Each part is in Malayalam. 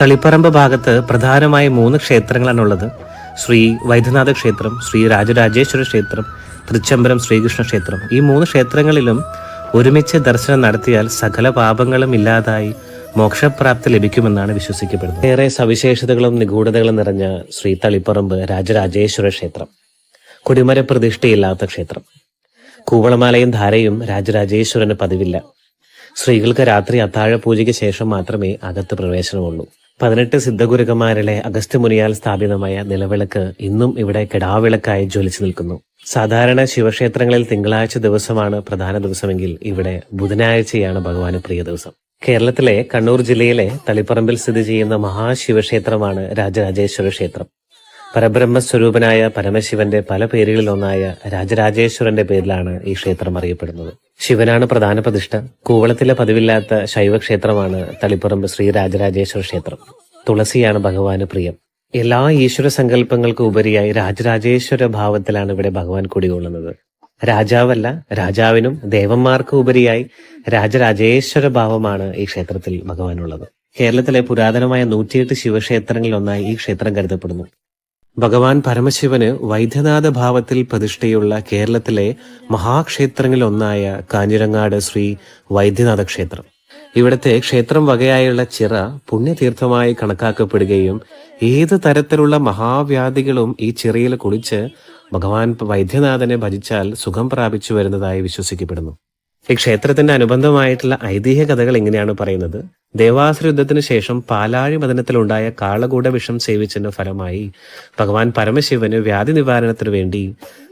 തളിപ്പറമ്പ് ഭാഗത്ത് പ്രധാനമായി മൂന്ന് ക്ഷേത്രങ്ങളാണ് ഉള്ളത്. ശ്രീ വൈദ്യനാഥ ക്ഷേത്രം ശ്രീ രാജരാജേശ്വര ക്ഷേത്രം തൃച്ചംബരം ശ്രീകൃഷ്ണ ക്ഷേത്രം. ഈ മൂന്ന് ക്ഷേത്രങ്ങളിലും ഒരുമിച്ച് ദർശനം നടത്തിയാൽ സകല പാപങ്ങളും ഇല്ലാതായി മോക്ഷപ്രാപ്തി ലഭിക്കുമെന്നാണ് വിശ്വസിക്കപ്പെടുന്നത്. ഏറെ സവിശേഷതകളും നിഗൂഢതകളും നിറഞ്ഞ ശ്രീ തളിപ്പറമ്പ് രാജരാജേശ്വര ക്ഷേത്രം. കൊടിമര പ്രതിഷ്ഠയില്ലാത്ത ക്ഷേത്രം. കൂവളമാലയും ധാരയും രാജരാജേശ്വരന് പതിവില്ല. സ്ത്രീകൾക്ക് രാത്രി അത്താഴ പൂജയ്ക്ക് ശേഷം മാത്രമേ അകത്ത് പ്രവേശനമുള്ളൂ. പതിനെട്ട് സിദ്ധഗുരുക്കന്മാരിലെ അഗസ്ത്യമുനിയാൽ സ്ഥാപിതമായ നിലവിളക്ക് ഇന്നും ഇവിടെ കിടാവിളക്കായി ജ്വലിച്ചു നിൽക്കുന്നു. സാധാരണ ശിവക്ഷേത്രങ്ങളിൽ തിങ്കളാഴ്ച ദിവസമാണ് പ്രധാന ദിവസമെങ്കിൽ ഇവിടെ ബുധനാഴ്ചയാണ് ഭഗവാന് പ്രിയ ദിവസം. കേരളത്തിലെ കണ്ണൂർ ജില്ലയിലെ തളിപ്പറമ്പിൽ സ്ഥിതി ചെയ്യുന്ന മഹാശിവക്ഷേത്രമാണ് രാജരാജേശ്വര ക്ഷേത്രം. പരബ്രഹ്മസ്വരൂപനായ പരമശിവന്റെ പല പേരുകളിലൊന്നായ രാജരാജേശ്വരന്റെ പേരിലാണ് ഈ ക്ഷേത്രം അറിയപ്പെടുന്നത്. ശിവനാണ് പ്രധാന പ്രതിഷ്ഠ. കൂവളത്തിലെ പതിവില്ലാത്ത ശൈവക്ഷേത്രമാണ് തളിപ്പറമ്പ് ശ്രീ രാജരാജേശ്വര ക്ഷേത്രം. തുളസിയാണ് ഭഗവാന് പ്രിയം. എല്ലാ ഈശ്വര സങ്കല്പങ്ങൾക്കും ഉപരിയായി രാജരാജേശ്വര ഭാവത്തിലാണ് ഇവിടെ ഭഗവാൻ കുടികൊള്ളുന്നത്. രാജാവല്ല രാജാവിനും ദേവന്മാർക്കും ഉപരിയായി രാജരാജേശ്വര ഭാവമാണ് ഈ ക്ഷേത്രത്തിൽ ഭഗവാനുള്ളത്. കേരളത്തിലെ പുരാതനമായ നൂറ്റിയെട്ട് ശിവക്ഷേത്രങ്ങളിൽ ഒന്നായി ഈ ക്ഷേത്രം കരുതപ്പെടുന്നു. ഭഗവാൻ പരമശിവന് വൈദ്യനാഥ ഭാവത്തിൽ പ്രതിഷ്ഠയുള്ള കേരളത്തിലെ മഹാക്ഷേത്രങ്ങളിലൊന്നായ കാഞ്ഞിരങ്ങാട് ശ്രീ വൈദ്യനാഥ ക്ഷേത്രം ഇവിടത്തെ ക്ഷേത്രം വകയായുള്ള ചിറ പുണ്യതീർത്ഥമായി കണക്കാക്കപ്പെടുകയും ഏത് തരത്തിലുള്ള മഹാവ്യാധികളും ഈ ചിറയിൽ കുളിച്ച് ഭഗവാൻ വൈദ്യനാഥനെ ഭജിച്ചാൽ സുഖം പ്രാപിച്ചു വരുന്നതായി വിശ്വസിക്കപ്പെടുന്നു. ഈ ക്ഷേത്രത്തിന്റെ അനുബന്ധമായിട്ടുള്ള ഐതിഹ്യ കഥകൾ എങ്ങനെയാണ് പറയുന്നത്. ദേവാസുര യുദ്ധത്തിന് ശേഷം പാലാഴി മദനത്തിലുണ്ടായ കാളകൂട വിഷം സേവിച്ചതിന്റെ ഫലമായി ഭഗവാൻ പരമശിവന് വ്യാധി നിവാരണത്തിനു വേണ്ടി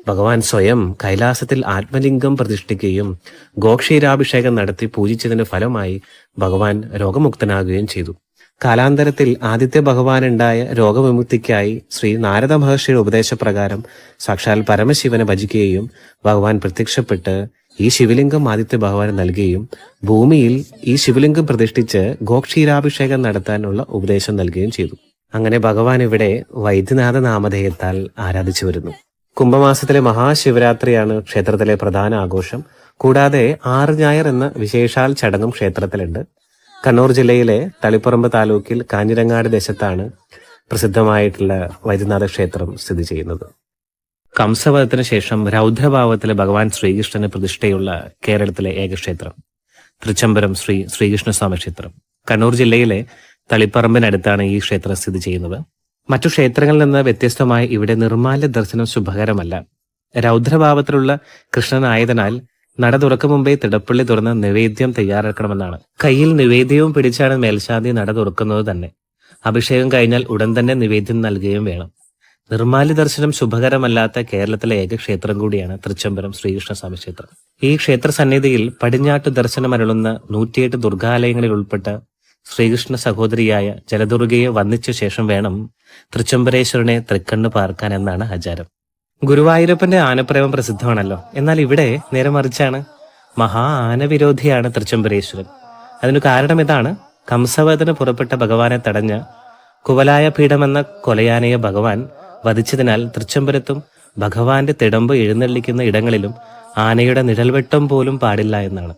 ഭഗവാൻ സ്വയം കൈലാസത്തിൽ ആത്മലിംഗം പ്രതിഷ്ഠിക്കുകയും ഗോക്ഷീരാഭിഷേകം നടത്തി പൂജിച്ചതിന്റെ ഫലമായി ഭഗവാൻ രോഗമുക്തനാകുകയും ചെയ്തു. കാലാന്തരത്തിൽ ആദിത്യ ഭഗവാനുണ്ടായ രോഗവിമുക്തിക്കായി ശ്രീ നാരദ മഹർഷിയുടെ ഉപദേശപ്രകാരം സാക്ഷാൽ പരമശിവനെ ഭജിക്കുകയും ഭഗവാൻ പ്രത്യക്ഷപ്പെട്ട് ഈ ശിവലിംഗം ആദിത്യ ഭഗവാന് നൽകുകയും ഭൂമിയിൽ ഈ ശിവലിംഗം പ്രതിഷ്ഠിച്ച് ഗോക്ഷീരാഭിഷേകം നടത്താനുള്ള ഉപദേശം നൽകുകയും ചെയ്തു. അങ്ങനെ ഭഗവാൻ ഇവിടെ വൈദ്യനാഥ നാമധേയത്താൽ ആരാധിച്ചു വരുന്നു. കുംഭമാസത്തിലെ മഹാശിവരാത്രിയാണ് ക്ഷേത്രത്തിലെ പ്രധാന ആഘോഷം. കൂടാതെ ആറ് ഞായർ എന്ന വിശേഷാൽ ചടങ്ങും ക്ഷേത്രത്തിലുണ്ട്. കണ്ണൂർ ജില്ലയിലെ തളിപ്പറമ്പ് താലൂക്കിൽ കാഞ്ഞിരങ്ങാട് ദേശത്താണ് പ്രസിദ്ധമായിട്ടുള്ള വൈദ്യനാഥ ക്ഷേത്രം സ്ഥിതി ചെയ്യുന്നത്. കംസവധത്തിന് ശേഷം രൗദ്രഭാവത്തിലെ ഭഗവാൻ ശ്രീകൃഷ്ണന് പ്രതിഷ്ഠയുള്ള കേരളത്തിലെ ഏകക്ഷേത്രം തൃച്ചംബരം ശ്രീ ശ്രീകൃഷ്ണസ്വാമി ക്ഷേത്രം. കണ്ണൂർ ജില്ലയിലെ തളിപ്പറമ്പിനടുത്താണ് ഈ ക്ഷേത്രം സ്ഥിതി ചെയ്യുന്നത്. മറ്റു ക്ഷേത്രങ്ങളിൽ നിന്ന് വ്യത്യസ്തമായി ഇവിടെ നിർമാല്യ ദർശനം ശുഭകരമല്ല. രൗദ്രഭാവത്തിലുള്ള കൃഷ്ണനായതിനാൽ നട തുറക്കും മുമ്പേ തിടപ്പള്ളി തുറന്ന് നിവേദ്യം തയ്യാറാക്കണമെന്നാണ്. കയ്യിൽ നിവേദ്യവും പിടിച്ചാണ് മേൽശാന്തി നട തുറക്കുന്നത് തന്നെ. അഭിഷേകം കഴിഞ്ഞാൽ ഉടൻ തന്നെ നിവേദ്യം നൽകുകയും വേണം. നിർമാല്യ ദർശനം ശുഭകരമല്ലാത്ത കേരളത്തിലെ ഏക ക്ഷേത്രം കൂടിയാണ് തൃച്ചംബരം ശ്രീകൃഷ്ണസ്വാമി ക്ഷേത്രം. ഈ ക്ഷേത്ര സന്നിധിയിൽ പടിഞ്ഞാട്ട് ദർശനം അരുളുന്ന നൂറ്റിയെട്ട് ദുർഗാലയങ്ങളിൽ ഉൾപ്പെട്ട ശ്രീകൃഷ്ണ സഹോദരിയായ ജലദുർഗയെ വന്നിച്ച ശേഷം വേണം തൃച്ചംബരേശ്വരനെ തൃക്കണ്ണ് പാർക്കാൻ എന്നാണ് ആചാരം. ഗുരുവായൂരപ്പന്റെ ആനപ്രേമം പ്രസിദ്ധമാണല്ലോ. എന്നാൽ ഇവിടെ നേരെ മറിച്ചാണ് മഹാ ആനവിരോധിയാണ് തൃച്ചംബരേശ്വരൻ. അതിനു കാരണം ഇതാണ്. കംസവേദന പുറപ്പെട്ട ഭഗവാനെ തടഞ്ഞ കുവലായ പീഠമെന്ന കൊലയാനയെ ഭഗവാൻ വധിച്ചതിനാൽ തൃച്ചംബരത്തും ഭഗവാന്റെ തിടമ്പ് എഴുന്നള്ളിക്കുന്ന ഇടങ്ങളിലും ആനയുടെ നിഴൽവെട്ടം പോലും പാടില്ല എന്നാണ്.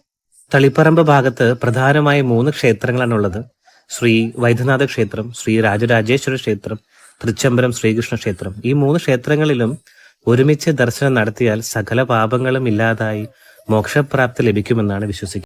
തളിപ്പറമ്പ് ഭാഗത്ത് പ്രധാനമായി മൂന്ന് ക്ഷേത്രങ്ങളാണുള്ളത്. ശ്രീ വൈദ്യനാഥ ക്ഷേത്രം ശ്രീ രാജരാജേശ്വര ക്ഷേത്രം തൃച്ചംബരം ശ്രീകൃഷ്ണ ക്ഷേത്രം. ഈ മൂന്ന് ക്ഷേത്രങ്ങളിലും ഒരുമിച്ച് ദർശനം നടത്തിയാൽ സകല പാപങ്ങളും ഇല്ലാതായി മോക്ഷപ്രാപ്തി ലഭിക്കുമെന്നാണ് വിശ്വസിക്കുന്നത്.